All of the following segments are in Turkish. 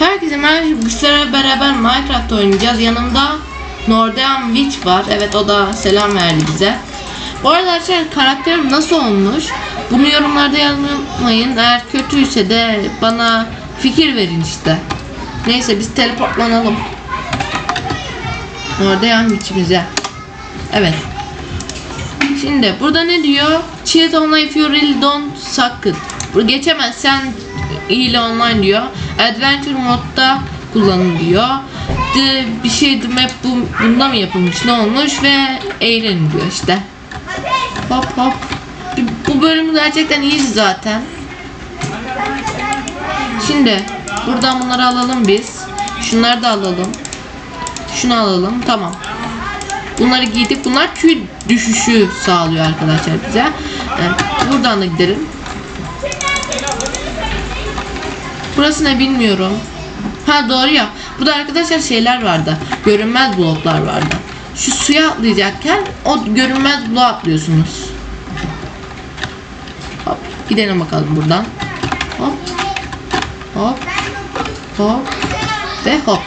Herkese merhaba. Güçlerle beraber Minecraft oynayacağız. Yanımda Nordean Witch var. Evet o da selam verdi bize. Bu arada arkadaşlar karakterim nasıl olmuş? Bunu yorumlarda yazmayın. Eğer kötüyse de bana fikir verin işte. Neyse biz teleportlanalım. Nordean Witch'imize. Evet. Şimdi burada ne diyor? Cheat online if you really don't suck it. Geçemezsen ile online diyor. Adventure modda kullanın diyor. The, bir şey map bu, bunda mı yapılmış ne olmuş ve eğlenin diyor işte. Hop hop. Bu bölüm gerçekten iyi zaten. Şimdi buradan bunları alalım biz. Şunları da alalım. Şunu alalım. Tamam. Bunları giydik. Bunlar tüy düşüşü sağlıyor arkadaşlar bize. Yani buradan da gidelim. Burası ne bilmiyorum. Ha doğru ya. Burada arkadaşlar şeyler vardı. Görünmez bloklar vardı. Şu suya atlayacakken o görünmez bloğa atlıyorsunuz. Hop. Gidelim bakalım buradan. Hop. Hop. Hop. Ve hop.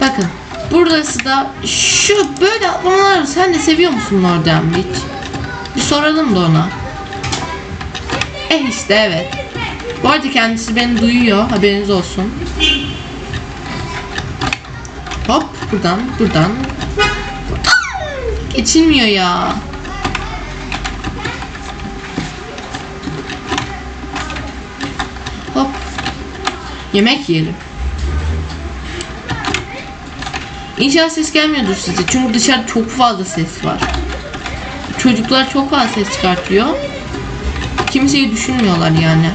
Bakın. Burası da şu böyle atlamalar sen de seviyor musun oradan hiç? Bir soralım da ona. Eh işte evet. Bu arada kendisi beni duyuyor haberiniz olsun. Hop buradan buradan. Geçilmiyor ya. Hop. Yemek yiyelim. İnşallah ses gelmiyordur size. Çünkü dışarıda çok fazla ses var. Çocuklar çok fazla ses çıkartıyor. Kimseyi düşünmüyorlar yani.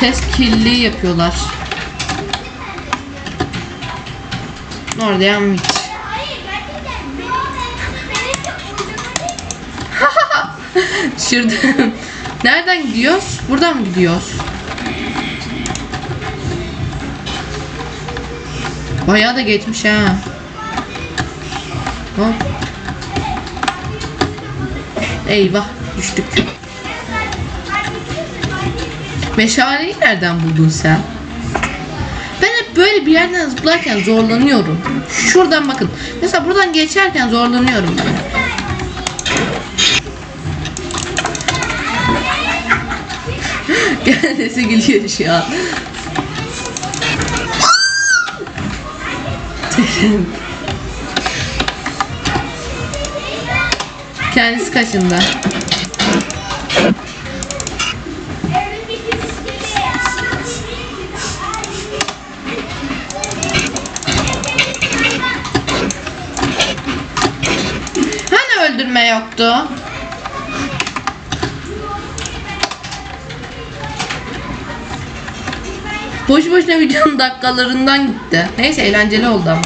Ses kirliliği yapıyorlar. Orada yanmış. Şurada. Nereden gidiyoruz? Buradan mı gidiyoruz? Bayağı da geçmiş ha. Hop. Eyvah düştük. Meşaleyi nereden buldun sen? Ben hep böyle bir yerden zıplarken zorlanıyorum. Şuradan bakın. Mesela buradan geçerken zorlanıyorum ben. Kendisi gülüyor şu an. Kendisi kaçında. Yoktu? Boş boşuna videonun dakikalarından gitti. Neyse eğlenceli oldu ama.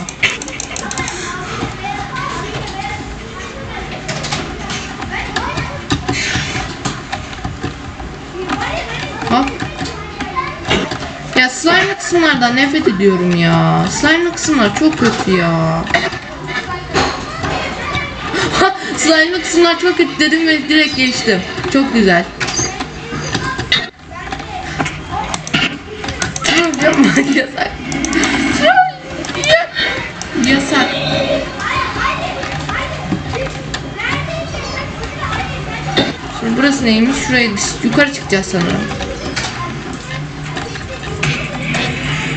Hop. Ya slime kısımlardan nefret ediyorum ya. Slime kısımlar çok kötü ya. Slime kısımlar çok kötü dedim ve direkt geçtim. Çok güzel. Troll yapma yasak. Yasak. Şimdi burası neymiş? Şuraya biz yukarı çıkacağız sanırım.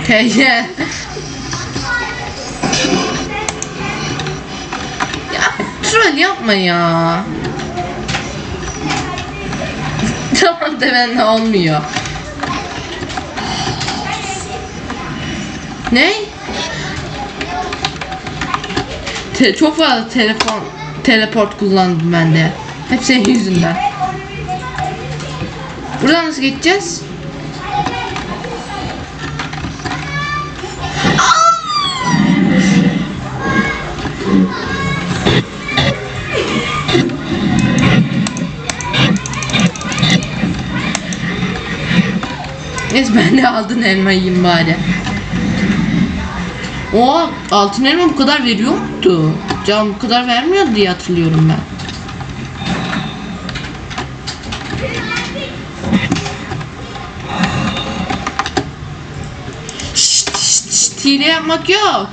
TC. Troll yapma ya. tamam demenle olmuyor. Ne? Te- çok fazla telefon teleport kullandım ben de. Hep senin yüzünden. Buradan nasıl geçeceğiz? Neyse ben de aldın elma yiyeyim bari. O altın elma bu kadar veriyor muydu? Can bu kadar vermiyordu diye hatırlıyorum ben. Şşt! hile yapmak yok.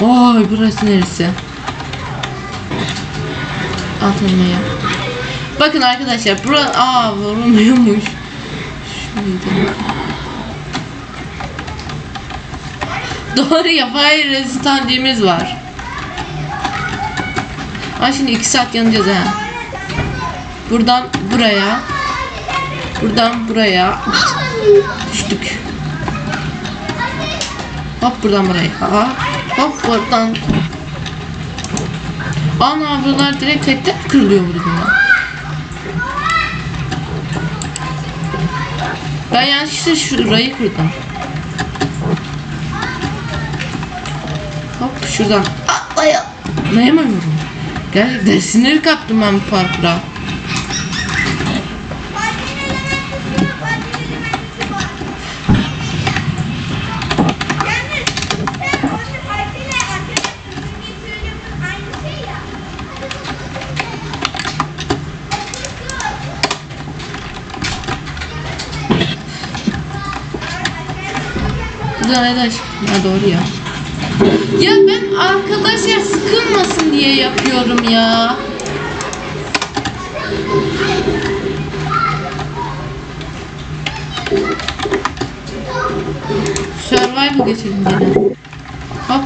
Oy burası neresi? Atılmaya. Bakın arkadaşlar bura aa vurulmuyormuş. Şuraydı. Doğru ya fire resistantimiz var. Ha şimdi 2 saat yanacağız ha. Buradan buraya. Buradan buraya. Düştük. Hop buradan buraya. Hop, hop buradan. Ana buralar direkt tekte kırılıyor burada? Ben yanlışlıkla şurayı kırdım. Hop şuradan. Atlayamıyorum. Gerçekten sinir kaptım ben bu parkura. Çıktım? Ha doğru ya. Ya ben arkadaşlar sıkılmasın diye yapıyorum ya. Survival geçelim gene. Hop. Hop.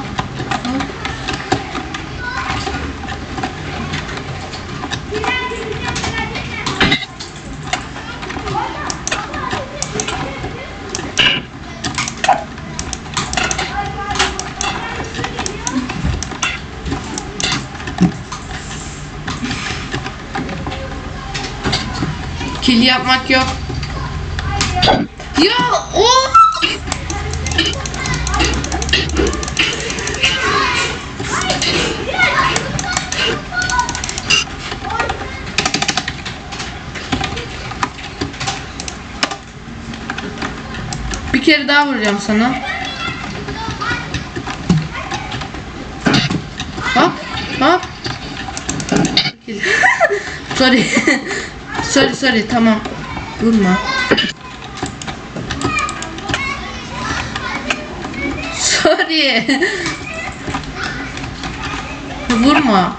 Kill yapmak yok. Ya o Bir kere daha vuracağım sana. Hop, hop. sorry. sorry, sorry. Tamam. Vurma. Sorry. Vurma.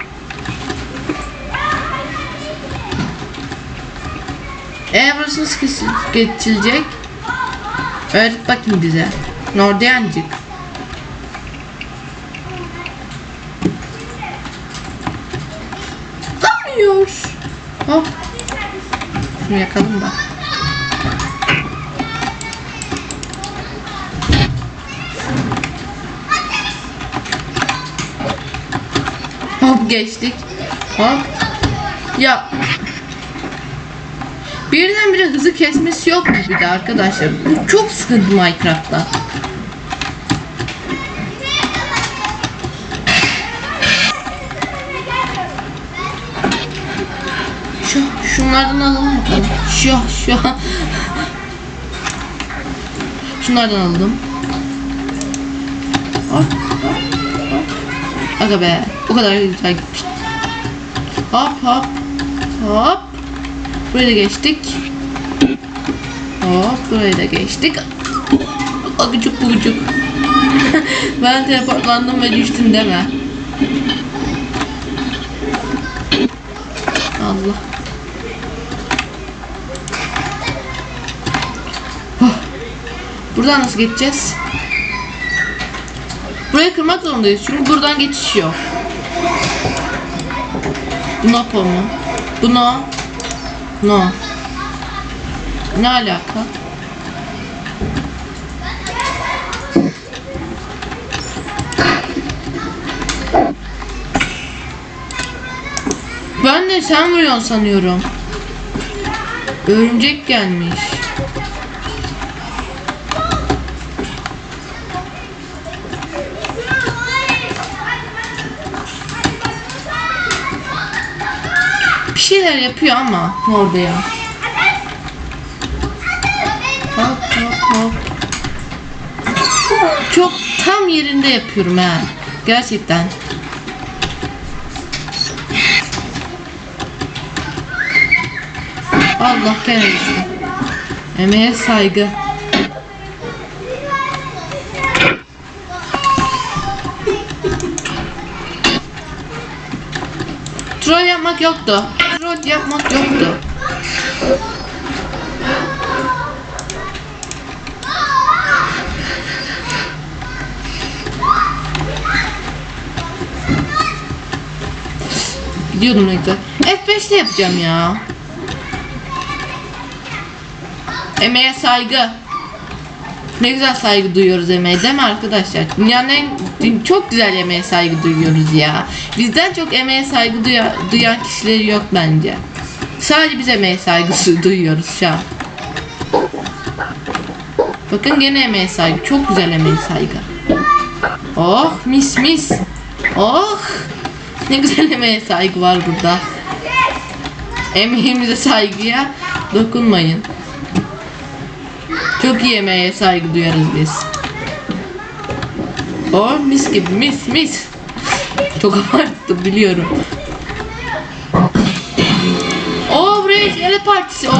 Eğer burası nasıl geçilecek? Öğret bakayım bize. Nordiyancık. Tutamıyor. Hop. Şunu yakalım da. Hop geçtik. Hop. Ya. Birdenbire hızı kesmesi yok mu bir de arkadaşlar? Bu çok sıkıntı Minecraft'ta. Şunlardan alalım. Şu, şu. Şunlardan alalım. Hop, hop, hop. Aga be. O kadar güzel gitmiş. Hop hop. Hop. Buraya da geçtik. Hop buraya da geçtik. Agıcık bugucuk. ben teleportlandım ve düştüm deme. Allah. Buradan nasıl geçeceğiz? Burayı kırmak zorundayız çünkü buradan geçiş yok. Bu Napo mu? Bu no. No. Ne alaka? Ben de sen vuruyorsun sanıyorum. Örümcek gelmiş. Şeyler yapıyor ama orada ya. Hop hop hop. Çok tam yerinde yapıyorum ha. Gerçekten. Allah kahretsin. Emeğe saygı. Troll yapmak yoktu. Yapmak yoktu. Gidiyordum ne güzel. F5'te yapacağım ya. Emeğe saygı. Ne güzel saygı duyuyoruz emeğe değil mi arkadaşlar? Dünyanın en çok güzel emeğe saygı duyuyoruz ya. Bizden çok emeğe saygı duya, duyan kişileri yok bence. Sadece biz emeğe saygı duyuyoruz şu an. Bakın gene emeğe saygı. Çok güzel emeğe saygı. Oh mis mis. Oh. Ne güzel emeğe saygı var burada. Emeğimize saygıya dokunmayın. Çok iyi emeğe saygı duyarız biz. Oh mis gibi mis mis. Çok abarttım biliyorum. Oo buraya iskelet partisi. Oo.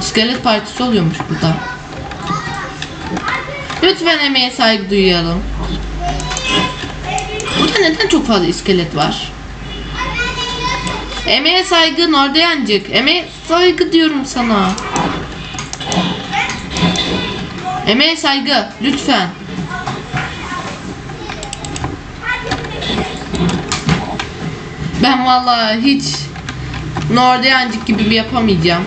İskelet partisi oluyormuş burada. Lütfen emeğe saygı duyalım. Burada neden çok fazla iskelet var? Emeğe saygı Nordayancık. Emeğe saygı diyorum sana. Emeğe saygı lütfen. Ben vallahi hiç Nordayancık gibi bir yapamayacağım.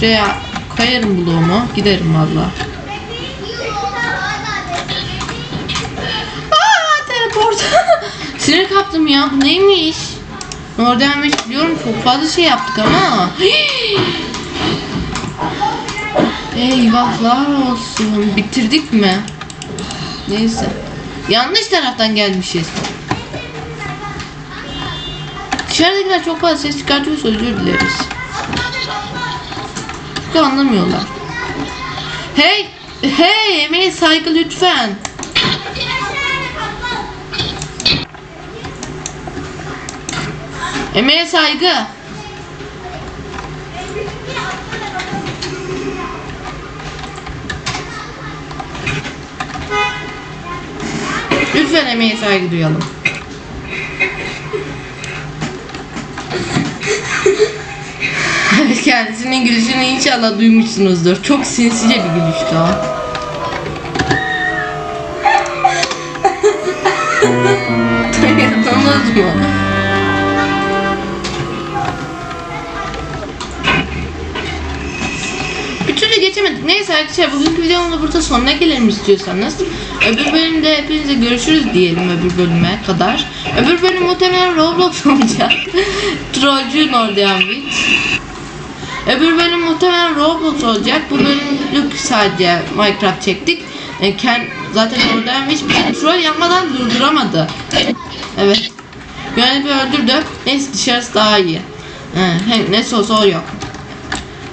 Şuraya koyarım bloğumu. Giderim valla. Aa teleport. Sinir kaptım ya. Bu neymiş? Oradan biliyorum çok fazla şey yaptık ama. Eyvahlar olsun. Bitirdik mi? Neyse. Yanlış taraftan gelmişiz. Dışarıdakiler çok fazla ses çıkartıyorsa özür dileriz. Çünkü anlamıyorlar. Hey! Hey! Emeğe saygı lütfen. Emeğe saygı. Lütfen emeğe saygı duyalım. Kendisinin gülüşünü inşallah duymuşsunuzdur. Çok sinsice bir gülüştü o. Tanıdınız mı? Bir türlü geçemedik. Neyse arkadaşlar bugünkü videonun da burada sonuna gelelim istiyorsanız. Öbür bölümde hepinize görüşürüz diyelim öbür bölüme kadar. Öbür bölüm muhtemelen Roblox olacak. Trollcü Nordian Witch. Öbür bölüm muhtemelen Roblox olacak. Bu bölümlük sadece Minecraft çektik. E, Ken, zaten Nordian Witch bizi troll yapmadan durduramadı. Evet. Yani bir öldürdü. Neyse dışarısı daha iyi. He, ne olsa o yok.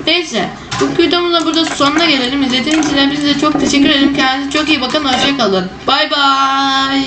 Neyse. Bu videomuzun da burada sonuna gelelim. İzlediğiniz için hepinize çok teşekkür ederim. Kendinize çok iyi bakın. Hoşçakalın. Bay bay.